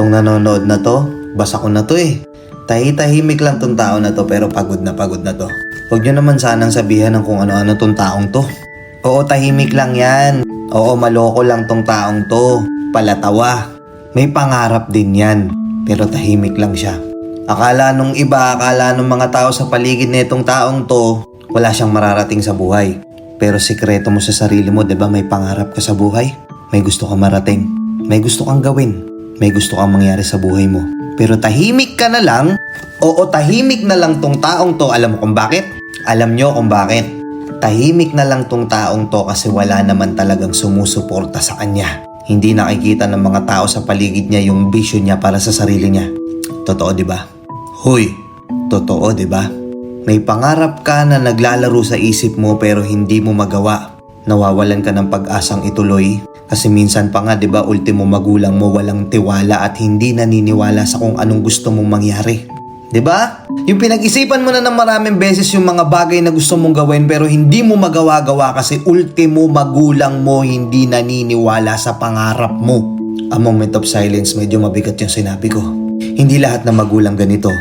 Tong nanonood na to, basa ko na to eh. Tahi-tahimik lang tong tao na to pero pagod na pagod na to. Huwag nyo naman sanang sabihan ng kung ano-ano tong taong to. Oo, tahimik lang yan. Oo, maloko lang tong taong to. Palatawa. May pangarap din yan. Pero tahimik lang siya. Akala nung iba, akala nung mga tao sa paligid na itong taong to, wala siyang mararating sa buhay. Pero sikreto mo sa sarili mo, 'di ba? May pangarap ka sa buhay. May gusto kang marating. May gusto kang gawin. May gusto kang mangyari sa buhay mo. Pero tahimik ka na lang. Oo, tahimik na lang tong taong to. Alam mo kung bakit? Alam nyo kung bakit. Tahimik na lang tong taong to kasi wala naman talagang sumusuporta sa kanya. Hindi nakikita ng mga tao sa paligid niya yung vision niya para sa sarili niya. Totoo, di ba? Hoy, totoo, di ba? May pangarap ka na naglalaro sa isip mo pero hindi mo magawa. Nawawalan ka ng pag-asang ituloy. Kasi minsan pa nga, di ba, ultimo magulang mo walang tiwala at hindi naniniwala sa kung anong gusto mong mangyari. Di ba? Yung pinag-isipan mo na ng maraming beses yung mga bagay na gusto mong gawin pero hindi mo magawa-gawa kasi ultimo magulang mo hindi naniniwala sa pangarap mo. A moment of silence, medyo mabigat yung sinabi ko. Hindi lahat ng magulang ganito.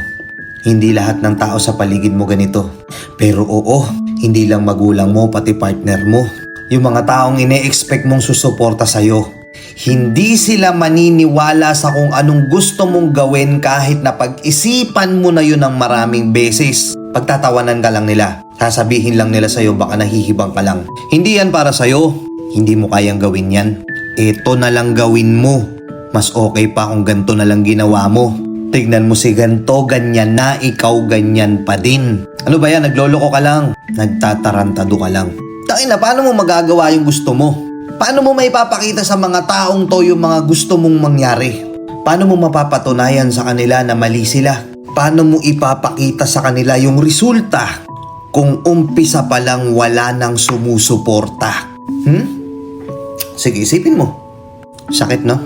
Hindi lahat ng tao sa paligid mo ganito. Pero oo, hindi lang magulang mo, pati partner mo. Yung mga taong ine-expect mong susuporta sa'yo. Hindi sila maniniwala sa kung anong gusto mong gawin kahit na pag-isipan mo na yun ng maraming beses. Pagtatawanan ka lang nila. Sasabihin lang nila sa'yo baka nahihibang ka lang. Hindi yan para sa'yo. Hindi mo kayang gawin yan. Ito na lang gawin mo. Mas okay pa kung ganito na lang ginawa mo. Tignan mo si ganto, ganyan na, ikaw ganyan pa din. Ano ba yan, nagloloko ka lang. Nagtatarantado ka lang. Takin na, paano mo magagawa yung gusto mo? Paano mo maipapakita sa mga taong to yung mga gusto mong mangyari? Paano mo mapapatunayan sa kanila na mali sila? Paano mo ipapakita sa kanila yung resulta kung umpisa pa lang wala nang sumusuporta? Hmm? Sige, isipin mo. Sakit, no?